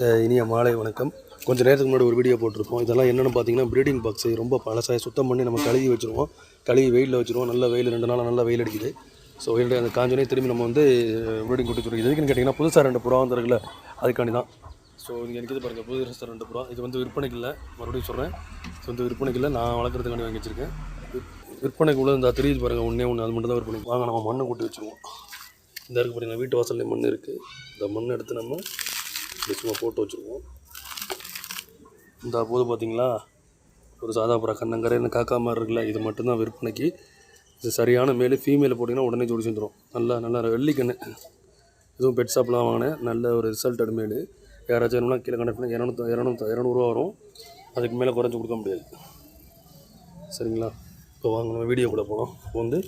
இனிய மாலை வணக்கம். கொஞ்சம் நேரத்துக்கு முன்னாடி ஒரு வீடியோ போட்டிருப்போம் இதெல்லாம் என்னென்னு பார்த்தீங்கன்னா ப்ரீடிங் பாக்ஸ் ரொம்ப பழசாக சுத்தம் பண்ணி நம்ம கழுவி வச்சுருவோம். கழுவி வெயிலில் வச்சுருவோம். நல்ல வெயில் ரெண்டு நாள் நல்லா வெயில் அடிக்குது. ஸோ வெயில் அந்த காஞ்சோனே திரும்பி நம்ம வந்து ப்ரீடிங் கூட்டி வச்சுருக்கோம் எதுக்குன்னு கேட்டிங்கன்னா புதுசாக ரெண்டு புறா வந்துருக்குல்ல அதுக்காண்டி தான். ஸோ நீங்கள் எனக்கு பாருங்கள் புது ரெண்டு புறா. இது வந்து விற்பனைக்கு இல்லை மறுபடியும் சொல்கிறேன் இது வந்து விற்பனைக்கு இல்லை நான் வளர்க்குறதுக்காண்டி வாங்கி வச்சுருக்கேன். விற்- விற்பனைக்கு உள்ள இந்த தெரியுது பாருங்கள் ஒன்றே ஒன்று அது மட்டும் தான் விற்பனை வாங்க நம்ம மண்ணை கொட்டி வச்சுருவோம். இந்த இருக்கு பார்த்தீங்கன்னா வீட்டு வாசல்ல மண் இருக்குது இந்த மண் எடுத்து நம்ம சும்மா போட்டு வச்சுருவோம். இந்த போது பார்த்திங்களா ஒரு சாதா புறா கண்ணங்கரைன்னு காக்கா மாதிரி இருக்குல்ல இது மட்டும்தான் விற்பனைக்கு. இது சரியான மேலே ஃபீமேல போட்டிங்கன்னா உடனே ஜோடி செஞ்சிடும் நல்லா நல்லா வெள்ளிக்கண்ணு. இதுவும் பெட் ஷாப்லாம் வாங்கினேன். நல்ல ஒரு ரிசல்ட் மேல். யாராச்சும் வேணும்னா கீழே கண்டக்ட் பண்ணி இரநூத்தி இரநூத்தி இரநூறுவா வரும். அதுக்கு மேலே குறைஞ்சி கொடுக்க முடியாது. சரிங்களா? இப்போ வாங்க நம்ம வீடியோ கூட போகலாம் இப்போ வந்து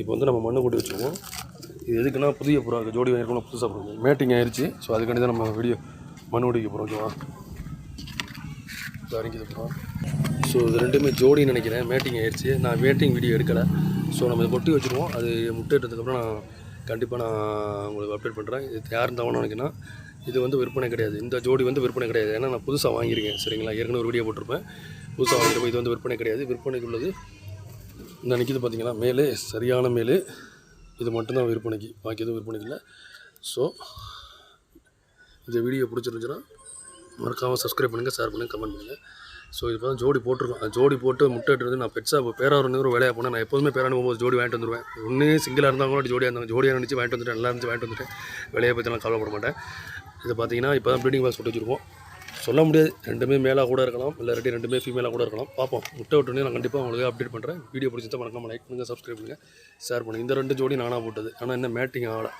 இப்போ வந்து நம்ம மண்ணை கொட்டி வச்சுருவோம். இது எதுக்குன்னா புதிய புறா ஜோடி வாங்கிருக்கணும் புதுசாக போகிறோம் மேட்டிங் ஆயிடுச்சு ஸோ அதுக்காண்டி தான் நம்ம வீடியோ மண் ஓடிக்க போகிறோம் ஓகேவா இறங்கிது புறா. ஸோ இது ரெண்டுமே ஜோடின்னு நினைக்கிறேன். மேட்டிங் ஆயிடுச்சு நான் மேட்டிங் வீடியோ எடுக்கலை. ஸோ நம்ம இதை கொட்டி வச்சுருவோம். அது முட்டையிட்டதுக்கப்புறம் நான் கண்டிப்பாக நான் உங்களுக்கு அப்டேட் பண்ணுறேன் இது யார் இருந்தாலும் நினைக்கிறேன் இது வந்து விற்பனை கிடையாது. இந்த ஜோடி வந்து விற்பனை கிடையாது. ஏன்னா நான் புதுசாக வாங்கியிருக்கேன். சரிங்களா? ஏற்கனவே ஒரு வீடியோ போட்டிருப்பேன். புதுசாக வாங்கியிருப்பேன் இது வந்து விற்பனை கிடையாது. விற்பனைக்கு உள்ளது. இந்த நிற்கிது பார்த்தீங்கன்னா மேலே. சரியான மேலே. இது மட்டும்தான் விற்பனைக்கு. பாக்கி எதுவும் விற்பனைக்கு இல்லை. ஸோ இந்த வீடியோ பிடிச்சிருந்துச்சுன்னா மறக்காமல் சப்ஸ்கிரைப் பண்ணுங்கள் ஷேர் பண்ணுங்கள் கமெண்ட் பண்ணுங்கள் ஸோ இப்போ தான் ஜோடி போட்டிருக்கோம். ஜோடி போட்டு முட்டை இட்டுறது நான் பெட்ஸாக பேராக ஒரு வேலையாக போனேன். நான் எப்போதுமே பேரானு போகும்போது ஜோடி வாங்கிட்டு வந்துடுவேன் ஒன்று சிங்கிளாக இருந்தால் கூட ஜோடியாக இருந்தாங்க ஜோடியாக நினச்சி வாங்கிட்டு வந்துட்டேன். நல்லா இருந்துச்சு வாங்கிட்டு வந்துட்டேன். விலையை பற்றிலாம் கவலைப்பட மாட்டேன். இது பார்த்தீங்கன்னா இப்போ தான் ப்ளீடிங் பாக்ஸ் போட்டு வச்சுருக்கோம். சொல்ல முடியாது. ரெண்டுமே மேலாக கூட இருக்கலாம். இல்லை ரெண்டு ரெண்டுமே ஃபீமேலாக கூட இருக்கலாம். பார்ப்போம். முட்டை விட்டுனே நான் கண்டிப்பாக உங்களுக்கு அப்டேட் பண்ணுறேன் வீடியோ பிடிச்சிருந்தா மறக்காமல் லைக் பண்ணுங்கள் சப்ஸ்கிரைப் பண்ணுங்கள் ஷேர் பண்ணுங்கள் இந்த ரெண்டு ஜோடி நானாக போட்டது. ஆனால் என்ன மேட்டிங் ஆகலை.